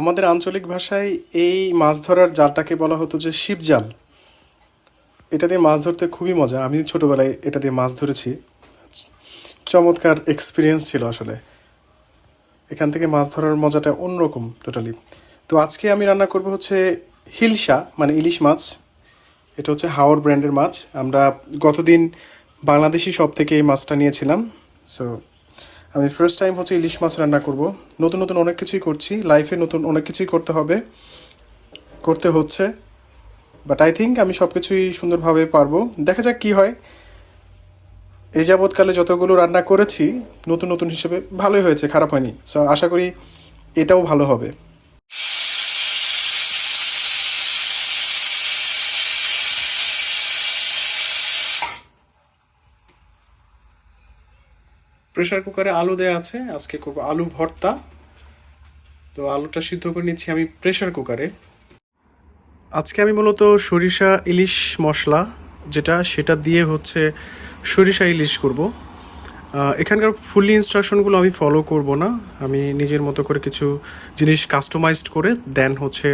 আমাদের আঞ্চলিক ভাষায় এই মাছ ধরার জালটাকে বলা হতো যে শিব জাল এটা দিয়ে মাছ ধরতে খুবই মজা। আমি ছোটোবেলায় এটা দিয়ে মাছ ধরেছি। চমৎকার এক্সপিরিয়েন্স ছিল আসলে। এখান থেকে মাছ ধরার মজাটা অন্যরকম টোটালি তো আজকে আমি রান্না করব হচ্ছে হিলসা মানে ইলিশ মাছ। এটা হচ্ছে হাওর ব্র্যান্ডের মাছ। আমরা গতদিন বাংলাদেশি সব থেকে এই মাছটা নিয়েছিলাম। সো আমি ফার্স্ট টাইম হচ্ছে ইলিশ মাছ রান্না করব। নতুন নতুন অনেক কিছুই করছি। লাইফে নতুন অনেক কিছুই করতে হবে। করতে হচ্ছে। বাট আই থিঙ্ক আমি সব কিছুই সুন্দরভাবে পারব। দেখা যাক কি হয়। এই যাবৎকালে যতগুলো রান্না করেছি, নতুন নতুন হিসেবে ভালোই হয়েছে, খারাপ হয়নি। সো আশা করি এটাও ভালো হবে। প্রেশার কুকারে আলু দেওয়া আছে। আজকে করব আলু ভর্তা। তো আলুটা সিদ্ধ করে নিচ্ছি আমি প্রেশার কুকারে আজকে আমি মূলত সরিষা, ইলিশ মশলা, যেটা সেটা দিয়ে হচ্ছে সরিষা, ইলিশ করব। এখানকার ফুললি ইনস্ট্রাকশনগুলো আমি ফলো করব না। আমি নিজের মতো করে কিছু জিনিস কাস্টমাইজড করে দেন হচ্ছে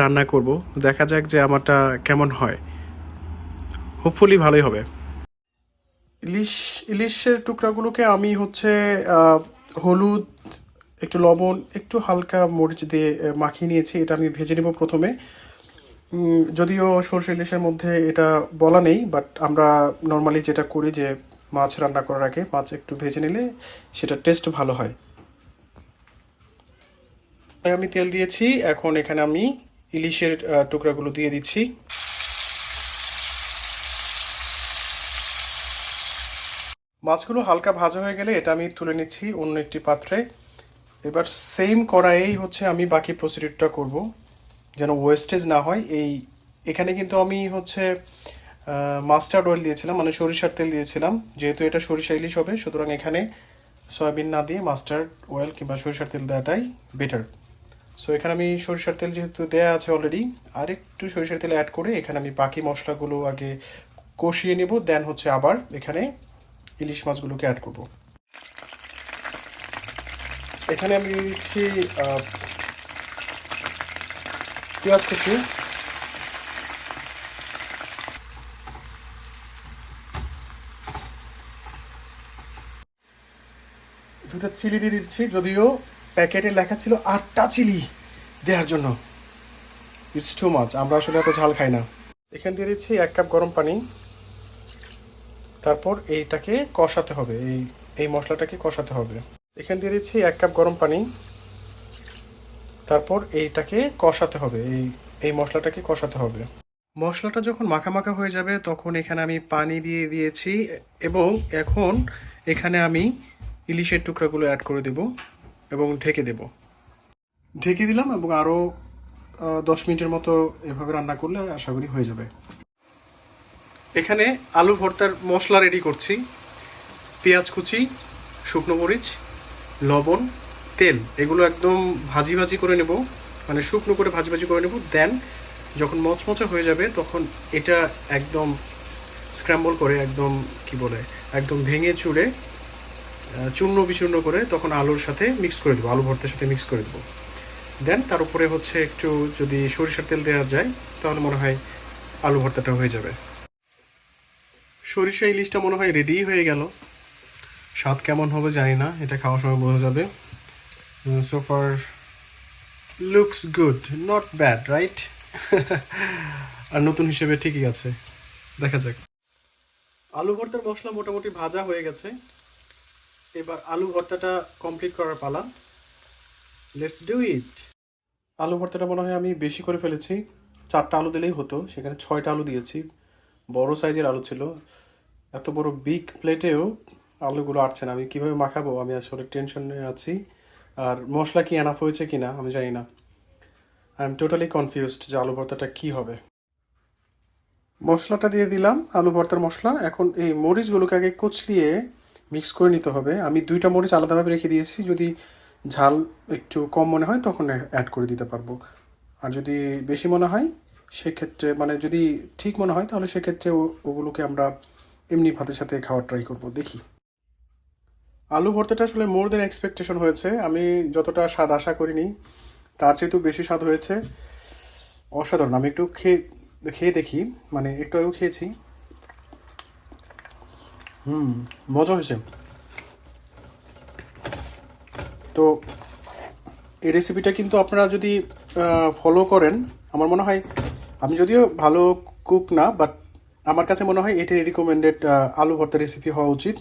রান্না করব। দেখা যাক যে আমারটা কেমন হয়। হোপফুলি ভালোই হবে। ইলিশ, ইলিশের টুকরাগুলোকে আমি হচ্ছে হলুদ, একটু লবণ, একটু হালকা মরিচ দিয়ে মাখিয়ে নিয়েছি। এটা আমি ভেজে নেব প্রথমে। যদিও সরষে ইলিশের মধ্যে এটা বলা নেই, বাট আমরা নর্মালি যেটা করি যে মাছ রান্না করার আগে মাছ একটু ভেজে নিলে সেটা টেস্ট ভালো হয়। আমি তেল দিয়েছি। এখন এখানে আমি ইলিশের টুকরাগুলো দিয়ে দিচ্ছি। মাছগুলো হালকা ভাজা হয়ে গেলে এটা আমি তুলে নিচ্ছি অন্য একটি পাত্রে। এবার সেম কড়াইয়েই হচ্ছে আমি বাকি প্রসিডিউরটা করব, যেন ওয়েস্টেজ না হয়। এই, এখানে কিন্তু আমি হচ্ছে মাস্টার্ড অয়েল দিয়েছিলাম মানে সরিষার তেল দিয়েছিলাম। যেহেতু এটা সরিষা ইলিশ হবে, সুতরাং এখানে সয়াবিন না দিয়ে মাস্টার্ড অয়েল কিংবা সরিষার তেল দেওয়াটাই বেটার সো এখানে আমি সরিষার তেল যেহেতু দেওয়া আছে অলরেডি আর একটু সরিষার তেল অ্যাড করে এখানে আমি বাকি মশলাগুলো আগে কষিয়ে নেব দেন হচ্ছে আবার এখানে ইলিশ মাছগুলোকে অ্যাড করব। এখানে আমি দিচ্ছি পেঁয়াজ কুচি। দুটো চিলি দিয়ে দিচ্ছি, যদিও প্যাকেটে লেখা ছিল আটটা চিলি দেওয়ার জন্য। ইটস টু মাছ আমরা আসলে এত ঝাল খাই না। এখানে দিয়ে দিচ্ছি এক কাপ গরম পানি। তারপর এইটাকে কষাতে হবে, এই এই মশলাটাকে কষাতে হবে। এখানে দিয়ে দিচ্ছি এক কাপ গরম পানি। তারপর এইটাকে কষাতে হবে, এই এই মশলাটাকে কষাতে হবে। মশলাটা যখন মাখা মাখা হয়ে যাবে, তখন এখানে আমি পানি দিয়ে দিয়েছি এবং এখন এখানে আমি ইলিশের টুকরাগুলো অ্যাড করে দেব এবং ঢেকে দেব। ঢেকে দিলাম এবং আরও দশ মিনিটের মতো এভাবে রান্না করলে আশা করি হয়ে যাবে। এখানে আলু ভর্তার মশলা রেডি করছি। পেঁয়াজ কুচি, শুকনো মরিচ, লবণ, তেল, এগুলো একদম ভাজি ভাজি করে নেব। মানে শুকনো করে ভাজি ভাজি করে নেব। দেন যখন মচমচে হয়ে যাবে, তখন এটা একদম স্ক্র্যাম্বল করে একদম কি বলে, একদম ভেঙে চুড়ে চূর্ণ বিচূর্ণ করে তখন আলুর সাথে মিক্স করে দেবো, আলু ভর্তার সাথে মিক্স করে দেবো। দেন তার উপরে হচ্ছে একটু যদি সরিষার তেল দেওয়া যায়, তাহলে মনে হয় আলু ভর্তাটা হয়ে যাবে। সরিষা ইলিশটা মনে হয় রেডি হয়ে গেল। স্বাদ কেমন হবে জানি না, এটা খাওয়ার সময় বোঝা যাবে। So far looks good not bad right আর নতুন হিসেবে ঠিকই আছে। দেখা যাক। আলু ভর্তার মশলা মোটামুটি ভাজা হয়ে গেছে। এবার আলু ভর্তাটা কমপ্লিট করার পালা। লেটস ডু ইট আলু ভর্তাটা মনে হয় আমি বেশি করে ফেলেছি। চারটা আলু দিলেই হতো, সেখানে ছয়টা আলু দিয়েছি। বড় সাইজের আলু ছিল। এত বড় বিগ প্লেটেও আলুগুলো আটছে না। আমি কীভাবে মাখাবো? আমি আসলে টেনশনে আছি। আর মশলা কি এনাফ হয়েছে কিনা? আমি জানি না। আই এম টোটালি কনফিউজড যে আলু ভর্তাটা কি হবে। মশলাটা দিয়ে দিলাম, আলু ভর্তার মশলা। এখন এই মরিচগুলোকে আগে কুচলিয়ে মিক্স করে নিতে হবে। আমি দুইটা মরিচ আলাদাভাবে রেখে দিয়েছি। যদি ঝাল একটু কম মনে হয়, তখন অ্যাড করে দিতে পারব। আর যদি বেশি মনে হয় সেক্ষেত্রে মানে যদি ঠিক মনে হয়, তাহলে সেক্ষেত্রে ওগুলোকে আমরা এমনি ভাতের সাথে খাওয়ার ট্রাই করব। দেখি। আলু ভর্তাটা আসলে মোর দেন এক্সপেকটেশন হয়েছে। আমি যতটা স্বাদ আশা করিনি, তার চেয়েও বেশি স্বাদ হয়েছে। অসাধারণ। আমি একটু খেয়ে খেয়ে দেখি। মানে একটু আগেও খেয়েছি। হুম, মজা হয়েছে। তো এই রেসিপিটা কিন্তু আপনারা যদি ফলো করেন, আমার মনে হয় আমি যদিও ভালো কুক না বাট আমার কাছে মনে হয় এটি রিকমেন্ডেড আলু ভর্তা রেসিপি হওয়া উচিত।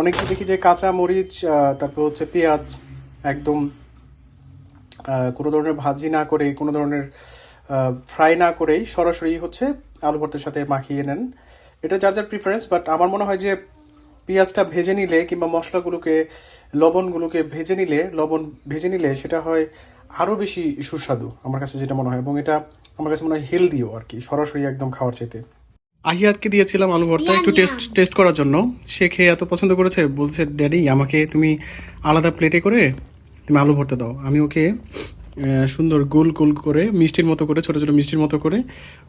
অনেকে দেখি যে কাঁচা মরিচ তারপর হচ্ছে পেঁয়াজ, একদম কোনো ধরনের ভাজি না করে, কোনো ধরনের ফ্রাই না করেই সরাসরি হচ্ছে আলু ভর্তার সাথে মাখিয়ে নেন। এটা যার যার প্রিফারেন্স বাট আমার মনে হয় যে পেঁয়াজটা ভেজে নিলে কিংবা মশলাগুলোকে, লবণগুলোকে ভেজে নিলে, লবণ ভেজে নিলে সেটা হয় আরও বেশি সুস্বাদু, আমার কাছে যেটা মনে হয়। এবং এটা আমার কাছে মনে হয় হেলদিও আর কি সরাসরি একদম খাওয়ার চাইতে। আহিয়াতকে দিয়েছিলাম আলু ভর্তা একটু টেস্ট টেস্ট করার জন্য। সে খেয়ে এত পছন্দ করেছে বলছে ড্যাডি আমাকে তুমি আলাদা প্লেটে করে তুমি আলু ভর্তা দাও। আমি ওকে সুন্দর গোল গোল করে মিষ্টির মতো করে ছোট ছোট মিষ্টির মতো করে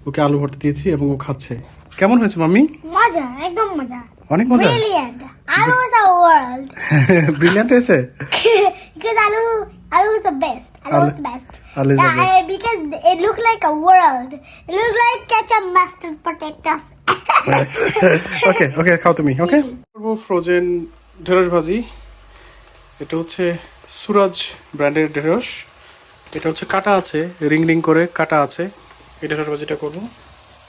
ওকে আলু ভর্তা দিয়েছি এবং ও খাচ্ছে। কেমন হয়েছে মাম্মি? মজা একদম মজা। অনেক মজা? ব্রিলিয়ান্ট আলু ইজ আ ওয়ার্ল্ড ব্রিলিয়ান্ট হয়েছে আলু আলু is the best আলু the best. আলু Yeah. I- because it look like a world. It look like ketchup mustard potatoes. Okay ওকে খাও তুমি ওকে করব ফ্রোজেন ঢেঁড়স ভাজি। এটা হচ্ছে সুরাজ ব্র্যান্ডের ঢেঁড়স। এটা হচ্ছে কাটা আছে রিং রিং করে কাটা আছে। এই ঢেঁড়স ভাজিটা করব।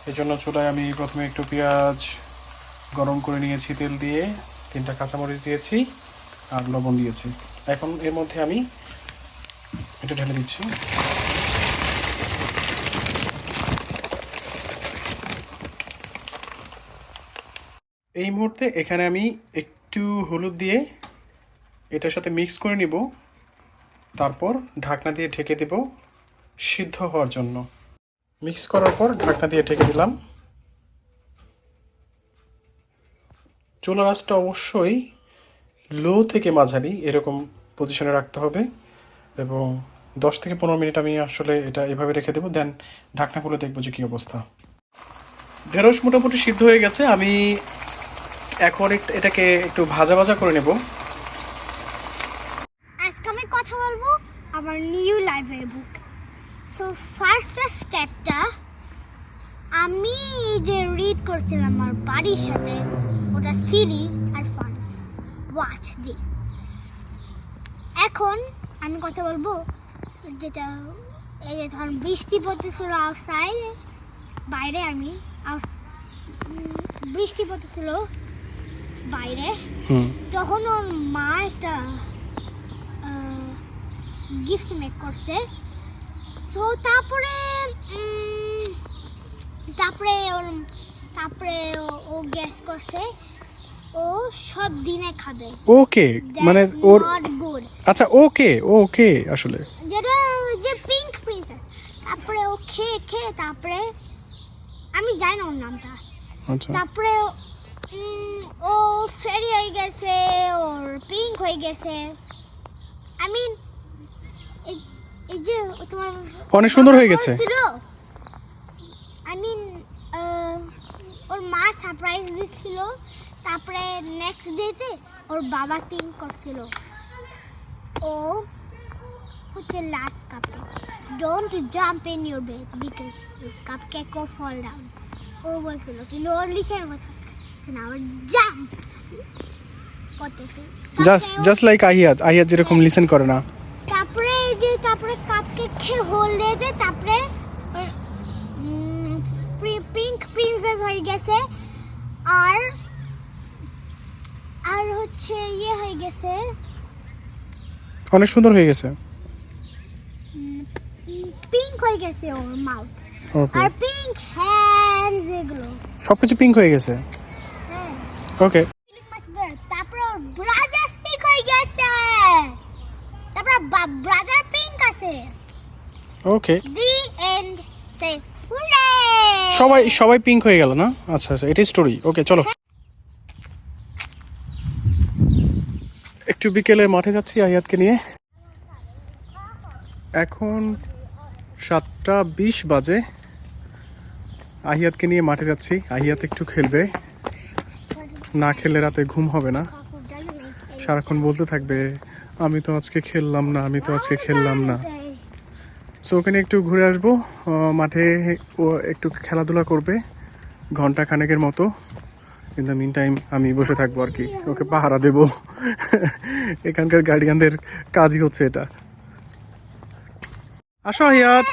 এই জন্য চুলায় আমি প্রথমে একটু পেঁয়াজ গরম করে নিয়েছি তেল দিয়ে। তিনটা কাঁচামরিচ দিয়েছি আর লবণ দিয়েছি। এখন এর মধ্যে আমি এটা ঢেলে দিচ্ছি। এই মুহূর্তে এখানে আমি একটু হলুদ দিয়ে এটার সাথে মিক্স করে নিব। তারপর ঢাকনা দিয়ে ঢেকে দেব সিদ্ধ হওয়ার জন্য। মিক্স করার পর ঢাকনা দিয়ে ঢেকে দিলাম। চুলার আঁচটা অবশ্যই লো থেকে মাঝারি এরকম পজিশনে রাখতে হবে এবং দশ থেকে পনেরো মিনিট আমি আসলে এটা এভাবে রেখে দেবো দেন ঢাকনা খুলে দেখব যে কী অবস্থা। ঢেঁড়স মোটামুটি সিদ্ধ হয়ে গেছে, আমি এখন এটাকে একটু ভাজা ভাজা করে নেব। আজকে আমি কথা বলব আমার new library book. So first স্টেপটা আমি যে রিড করছিলাম আমার বাড়ির সাথে, ওটা সিরি আর ফান ওয়াচ দিস এখন আমি কথা বলব যেটা এই যে ধরুন বৃষ্টি পড়তেছিল আউটসাইড বাইরে আমি বৃষ্টি পড়তেছিল বাইরে তখন ওর মা একটা গিফট মেক করছে। সো তারপরে তারপরে ওর তারপরে ও- গ্যাস করছে ও সব দিনে খাবে। ওকে মানে ওর আচ্ছা ওকে ওকে আসলে। যেটা ওই যে পিঙ্ক প্রিন্সেস তারপরে ও খেয়ে খেয়ে তারপরে আমি জানি না ওর নামটা। আচ্ছা। তারপরে ও ফেরি হয়ে গেছে ওর পিঙ্ক হয়ে গেছে। আই মিন এই যে তোমার অনেক সুন্দর হয়ে গেছে। আই মিন ওর মা সারপ্রাইজ দিচ্ছিল। তারপরে নেক্সট ডেতে ওর বাবা থিঙ্ক করছিল। ও হচ্ছে লাস্ট কাপে don't jump in your bed because cupcake O fall down ও বলছিল কিন্তু ওর লিখের কথা না ওর জাম্প করতেছে just just like Ahiyat Ahiyat যেরকম লিসেন করে না। তারপরে যে তারপরে কাপকে খেয়ে হোল দিয়েছে তারপরে পিঙ্ক প্রিন্সেস হয়ে গেছে। আর আর হচ্ছে ইয়ে হয়ে গেছে। অনেক সুন্দর হয়ে গেছে। হয়ে গেছে ওর মাউথ ওকে আর পিঙ্ক হ্যান্ডস এগুলো। সবকিছু পিঙ্ক হয়ে গেছে? হ্যাঁ। ওকে better. তারপরে ওর ব্রাদার হয়ে গেছে। তারপরে ব্রাদার পিঙ্ক আছে। ওকে দি এন্ড সে হুরে সবাই সবাই পিঙ্ক হয়ে গেল না? আচ্ছা আচ্ছা এটাই স্টোরি ওকে চলো। একটু বিকেলে মাঠে যাচ্ছি আহিয়াতকে নিয়ে। এখন সাতটা বিশ বাজে। আহিয়াতকে নিয়ে মাঠে যাচ্ছি। আহিয়াত একটু খেলবে। না খেলে রাতে ঘুম হবে না। সারাক্ষণ বলতে থাকবে, আমি তো আজকে খেললাম না, আমি তো আজকে খেললাম না। সো ওখানে একটু ঘুরে আসব। মাঠে ও একটু খেলাধুলা করবে, ঘণ্টা খানেকের মতো। ইন দ্য মিন টাইম আমি বসে থাকব আর কি। ওকে পাহারা দেব। এখানকার গার্ডিয়ানদের কাজই হচ্ছে এটা। আসো আহিয়াত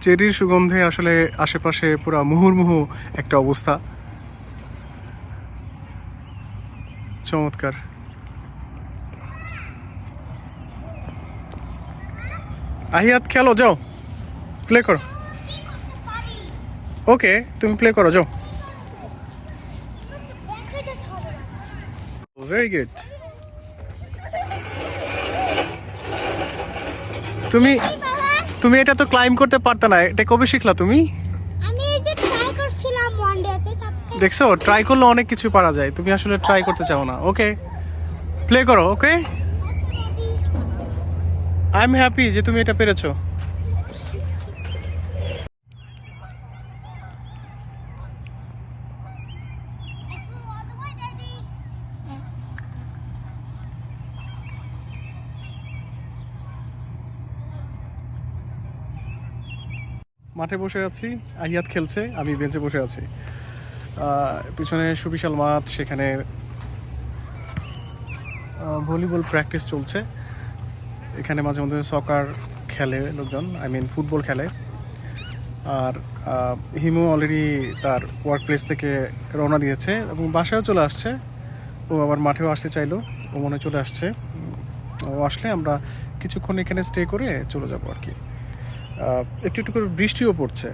চেরির সুগন্ধে আসলে আশেপাশে পুরো মুহুর্মুহু একটা অবস্থা। চমৎকার। আহিয়াত খেলো, যাও। প্লে করো। ওকে তুমি প্লে করো, যাও। ভেরি গুড তুমি তুমি এটা তো ক্লাইম করতে পারতে না এটা কবে শিখলা তুমি? দেখছ ট্রাই করলে অনেক কিছু পারা যায় তুমি আসলে ট্রাই করতে চাও না ওকে প্লে করো ওকে আই এম হ্যাপি যে তুমি এটা পেরেছ। মাঠে বসে আছি আহিয়াত খেলছে, আমি বেঞ্চে বসে আছি। পিছনে সুবিশাল মাঠ, সেখানে ভলিবল প্র্যাকটিস চলছে। এখানে মাঝে মধ্যে সকার খেলে লোকজন, আই মিন ফুটবল খেলে। আর হিমু অলরেডি তার ওয়ার্ক প্লেস থেকে রওনা দিয়েছে এবং বাসায়ও চলে আসছে। ও আবার মাঠেও আসতে চাইলো, ও মনে চলে আসছে। ও আসলে আমরা কিছুক্ষণ এখানে স্টে করে চলে যাব আর কি। একটু একটু করে বৃষ্টিও পড়ছে।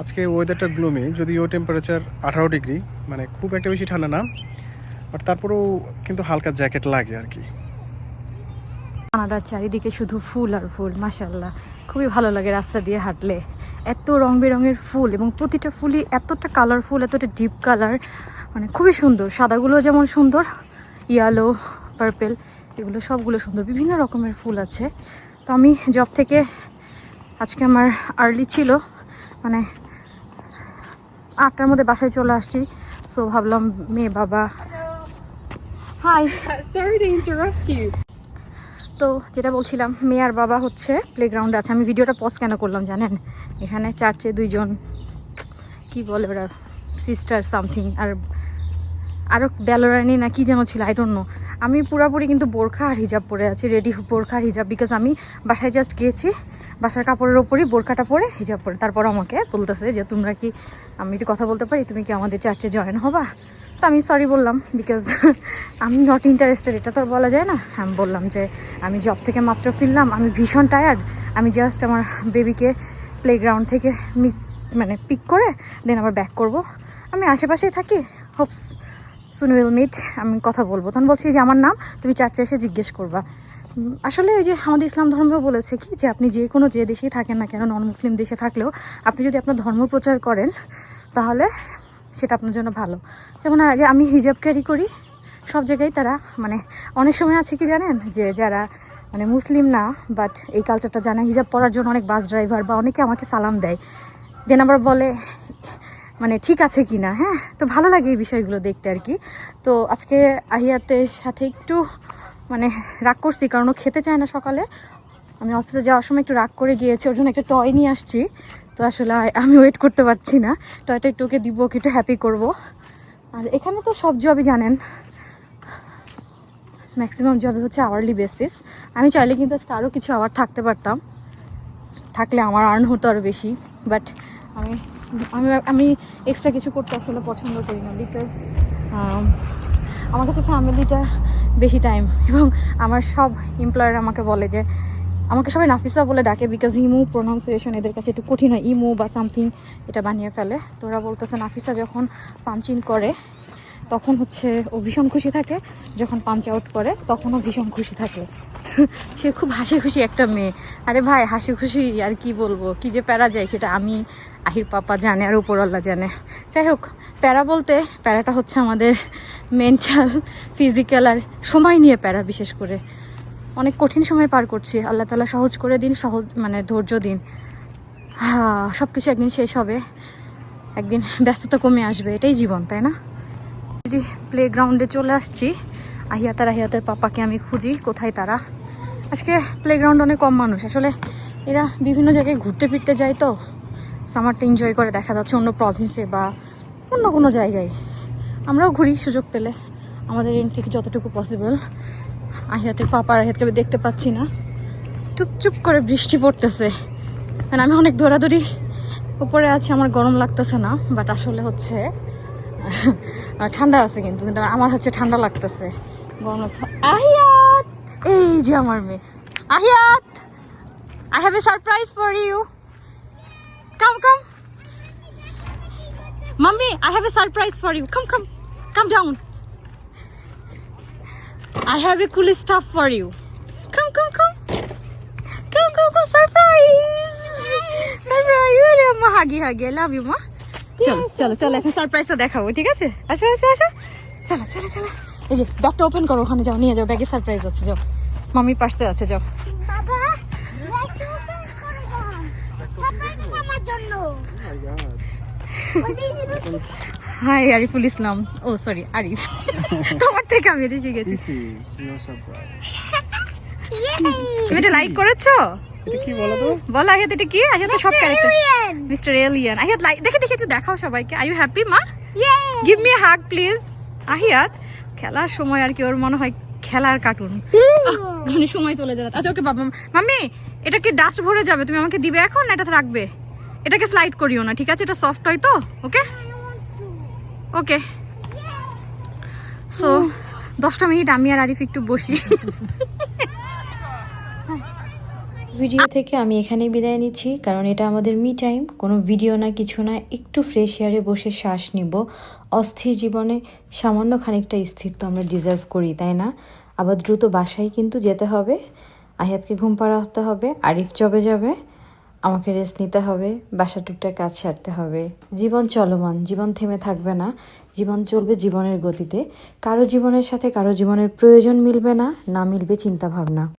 আজকে ওয়েদারটা গ্লোমি যদিও টেম্পারেচার আঠারো ডিগ্রি মানে খুব একটা বেশি ঠান্ডা না বাট তারপরেও কিন্তু হালকা জ্যাকেট লাগে আর কি। কানাডার চারিদিকে শুধু ফুল আর ফুল মাসাল্লাহ খুবই ভালো লাগে রাস্তা দিয়ে হাঁটলে। এত রং বেরঙের ফুল এবং প্রতিটা ফুলই এতটা কালারফুল এতটা ডিপ কালার মানে খুবই সুন্দর। সাদাগুলো যেমন সুন্দর ইয়ালো পার্পেল এগুলো সবগুলো সুন্দর। বিভিন্ন রকমের ফুল আছে। তো আমি জব থেকে আজকে আমার আর্লি ছিল মানে আটটার মধ্যে বাসায় চলে আসছি। সো ভাবলাম মেয়ে বাবা। হাই. তো যেটা বলছিলাম মেয়ে আর বাবা হচ্ছে প্লেগ্রাউন্ডে আছে। আমি ভিডিওটা পজ কেন করলাম জানেন? এখানে চার্চে দুইজন কি বলে ওরা? সিস্টার সামথিং আর আরও বেলোরানি না কি যেন ছিল আই ডোন্ট নো আমি পুরাপুরি কিন্তু বোরখা আর হিজাব পরে আছি রেডি বোরখা আর হিজাব বিকজ আমি বাসায় জাস্ট গিয়েছি, বাসার কাপড়ের ওপরই বোরখাটা পরে হিজাব পরে। তারপর আমাকে বলতেছে যে, তোমরা কি, আমি একটু কথা বলতে পারি? তুমি কি আমাদের চার্চে জয়েন হবা? তো আমি সরি বললাম বিকজ আমি নট ইন্টারেস্টেড এটা তো বলা যায় না। আমি বললাম যে, আমি জব থেকে মাত্র ফিরলাম, আমি ভীষণ টায়ার্ড আমি জাস্ট আমার বেবিকে প্লেগ্রাউন্ড থেকে মানে পিক করে দেন আবার ব্যাক করব। আমি আশেপাশেই থাকি হোপস সুন মিট আমি কথা বলব। তখন বলছি যে, আমার নাম তুমি চার্চে এসে জিজ্ঞেস করবা। আসলে ওই যে আমাদের ইসলাম ধর্ম বলেছে কি, যে আপনি যে কোনো যে দেশেই থাকেন না কেন নন মুসলিম দেশে থাকলেও আপনি যদি আপনার ধর্ম প্রচার করেন, তাহলে সেটা আপনার জন্য ভালো। যেমন আগে আমি হিজাব ক্যারি করি, সব জায়গায় তারা মানে অনেক সময় আছে কি জানেন, যে যারা মানে মুসলিম না বাট এই কালচারটা জানে, হিজাব পরার জন্য অনেক বাস ড্রাইভার বা অনেকে আমাকে সালাম দেয়। দেন আবার বলে মানে ঠিক আছে কি না হ্যাঁ? তো ভালো লাগে এই বিষয়গুলো দেখতে আর কি। তো আজকে আহিয়াতের সাথে একটু মানে রাগ করছি, কারণ ও খেতে চায় না সকালে। আমি অফিসে যাওয়ার সময় একটু রাগ করে গিয়েছি, ওর জন্য একটা টয় নিয়ে আসছি। তো আসলে আমি ওয়েট করতে পারছি না। টয়টা একটু ওকে দিব, ওকে একটু হ্যাপি করব। আর এখানে তো সব জবই জানেন। ম্যাক্সিমাম জবে হচ্ছে আওয়ারলি বেসিস আমি চাইলে কিন্তু আজকে আরও কিছু আওয়ার থাকতে পারতাম। থাকলে আমার আর্ন হতো আরও বেশি বাট আমি আমি আমি এক্সট্রা কিছু করতে আসলে পছন্দ করি না বিকজ আমার কাছে ফ্যামিলিটা বেশি টাইম এবং আমার সব এমপ্লয়ার আমাকে বলে যে, আমাকে সবাই নাফিসা বলে ডাকে বিকজ ইমু প্রোনাউন্সিয়েশন এদের কাছে একটু কঠিন হয়। ইমু বা সামথিং এটা বানিয়ে ফেলে। তো ওরা বলতেছে নাফিসা যখন পাঞ্চিং করে, তখন হচ্ছে ও ভীষণ খুশি থাকে। যখন পাঞ্চ আউট করে, তখনও ভীষণ খুশি থাকে। সে খুব হাসি খুশি একটা মেয়ে। আরে ভাই হাসি খুশি আর কি বলব? কি যে প্যারা যায় সেটা আমি, আহির পাপা জানে আর উপরওয়াল্লা জানে। যাই হোক, প্যারা বলতে প্যারাটা হচ্ছে আমাদের মেন্টাল ফিজিক্যাল আর সময় নিয়ে প্যারা বিশেষ করে। অনেক কঠিন সময় পার করছি। আল্লাহ তালা সহজ করে দিন, সহজ মানে ধৈর্য দিন। হ্যাঁ সব কিছু একদিন শেষ হবে। একদিন ব্যস্ততা কমে আসবে। এটাই জীবন, তাই না? প্লে গ্রাউন্ডে চলে আসছি। আহিয়াত আর আহিয়াতের পাপাকে আমি খুঁজি, কোথায় তারা? আজকে প্লেগ্রাউন্ড অনেক কম মানুষ। আসলে এরা বিভিন্ন জায়গায় ঘুরতে ফিরতে যায় তো। সামারটা এনজয় করে দেখা যাচ্ছে অন্য প্রভিন্সে বা অন্য কোনো জায়গায়। আমরাও ঘুরি সুযোগ পেলে। আমাদের এন থেকে যতটুকু পসিবল আহিয়াতের পাপা আর আহিয়াতকে দেখতে পাচ্ছি না। চুপচুপ করে বৃষ্টি পড়তেছে। মানে আমি অনেক দৌড়াদৌড়ি উপরে আছি, আমার গরম লাগতেছে না বাট আসলে হচ্ছে ঠান্ডা আছে কিন্তু কিন্তু আমার হচ্ছে ঠান্ডা লাগতেছে। আহিয়াত এই যে আমার মেয়ে। Ahiyat I have a surprise for you come come mummy I have a surprise for you come come come down have a cool stuff for you. Come, come, come. Come, come, come. Surprise! Surprise! আরে মা huggy হাগি। Love you মা। চলো চলো চলো এখন সারপ্রাইজটা দেখাবো ঠিক আছে? আসো আসো আসো। চলো চলো চলো। এই যে ব্যাগটা ওপেন করো ওখানে যাও নিয়ে যাও ব্যাগে সারপ্রাইজ আছে যাও। মামি পার্সে আছে যাও? হাই আরিফুল ইসলাম ও সরি আরিফ তোমার থেকে আমি এটা শিখেছি সারপ্রাইজ তুমি এটা লাইক করেছ? কি বলো তো? বলো আহিয়াত এটা কি? আহিয়াত সব character mister alien Ahiyat like দেখে দেখে একটু দেখাও সবাইকে। আর ইউ হ্যাপি মা! Give me hug please Ahiyat খেলার সময় আর কি ওর মনে হয় খেলার কার্টুন মানে সময় চলে যাবে আচ্ছা ওকে বাবা মাম্মি এটা কি ডাস্ট ভরে যাবে? তুমি আমাকে দিবে এখন না এটা রাখবে? এটাকে স্লাইড করিও না ঠিক আছে? এটা সফট হয় তো ওকে? ওকে। সো দশটা মিনিট আমি আর আরিফ একটু বসি। ভিডিও থেকে আমি এখানেই বিদায় নিচ্ছি কারণ এটা আমাদের মি টাইম কোনো ভিডিও না কিছু না একটু ফ্রেশ এয়ারে বসে শ্বাস নিব। অস্থির জীবনে সামান্য খানিকটা স্থির তো আমরা ডিজার্ভ করি তাই না? আবার দ্রুত বাসায় কিন্তু যেতে হবে। আহিয়াতকে ঘুম পাড়াতে হবে আরিফ জবে যাবে আমাকে রেস্ট নিতে হবে বাসা টুকটার কাজ সারতে হবে। জীবন চলমান জীবন থেমে থাকবে না জীবন চলবে জীবনের গতিতে। কারও জীবনের সাথে কারও জীবনের প্রয়োজন মিলবে না না মিলবে চিন্তা ভাবনা